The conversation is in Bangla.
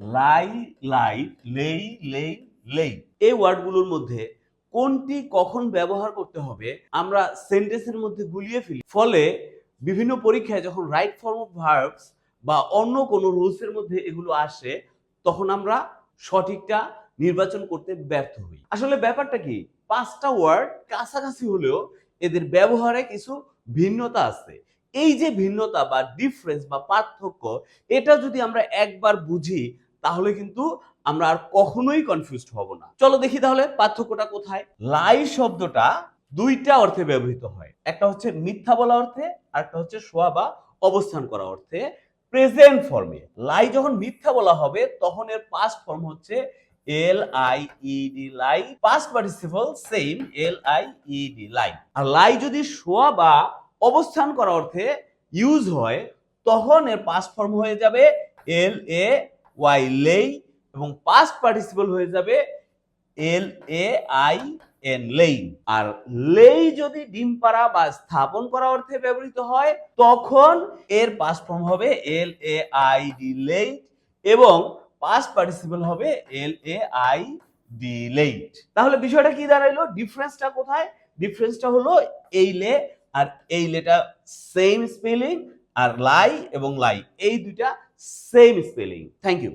লাই লাই, লেই লেই লেই। এই ওয়ার্ডগুলোর মধ্যে কোনটি কখন ব্যবহার করতে হবে আমরা সেন্টেন্সের মধ্যে গুলিয়ে ফেলি। ফলে বিভিন্ন পরীক্ষায় যখন রাইট ফর্ম অফ ভার্বস বা অন্য কোনো রুলসের মধ্যে এগুলো আসে, তখন আমরা সঠিকটা নির্বাচন করতে ব্যর্থ হই। আসলে ব্যাপারটা কি? পাঁচটা ওয়ার্ড কাছাকাছি হলেও এদের ব্যবহারে কিছু ভিন্নতা আছে। এই যে ভিন্নতা বা ডিফারেন্স বা পার্থক্য, এটা যদি আমরা একবার বুঝি তাহলে কিন্তু আমরা আর কখনোই কনফিউজড হব না। চলো দেখি তাহলে পার্থক্যটা কোথায়? লাই শব্দটা দুইটা অর্থে ব্যবহৃত হয়। একটা হচ্ছে মিথ্যা বলা অর্থে, আর একটা হচ্ছে শোয়া বা অবস্থান করা অর্থে। প্রেজেন্ট ফর্মে লাই যখন মিথ্যা বলা হবে, তখন এর পাস্ট ফর্ম হচ্ছে L I E D lie past participle same L I E D lie R lie যদি শোয়া বা অবস্থান করা অর্থে ইউজ হয়, তখন এর পাস্ট ফর্ম হয়ে যাবে এল এ ওয়াই লেই এবং পাস্ট পার্টিসিপল হয়ে যাবে এল এ আই এন লেই আর লেই যদি ডিম পাড়া বা স্থাপন করা অর্থে ব্যবহৃত হয়, তখন এর পাস্ট ফর্ম হবে L A I D laid এবং পাস্ট পার্টিসিপল হবে L A I D laid তাহলে বিষয়টা কি দাঁড়াইলো? ডিফারেন্সটা কোথায়? ডিফারেন্সটা হলো এই লে আর এই লেটা সেম স্পেলিং আর লাই এবং লাই। এই দুইটা সেম স্পেলিং থ্যাংক ইউ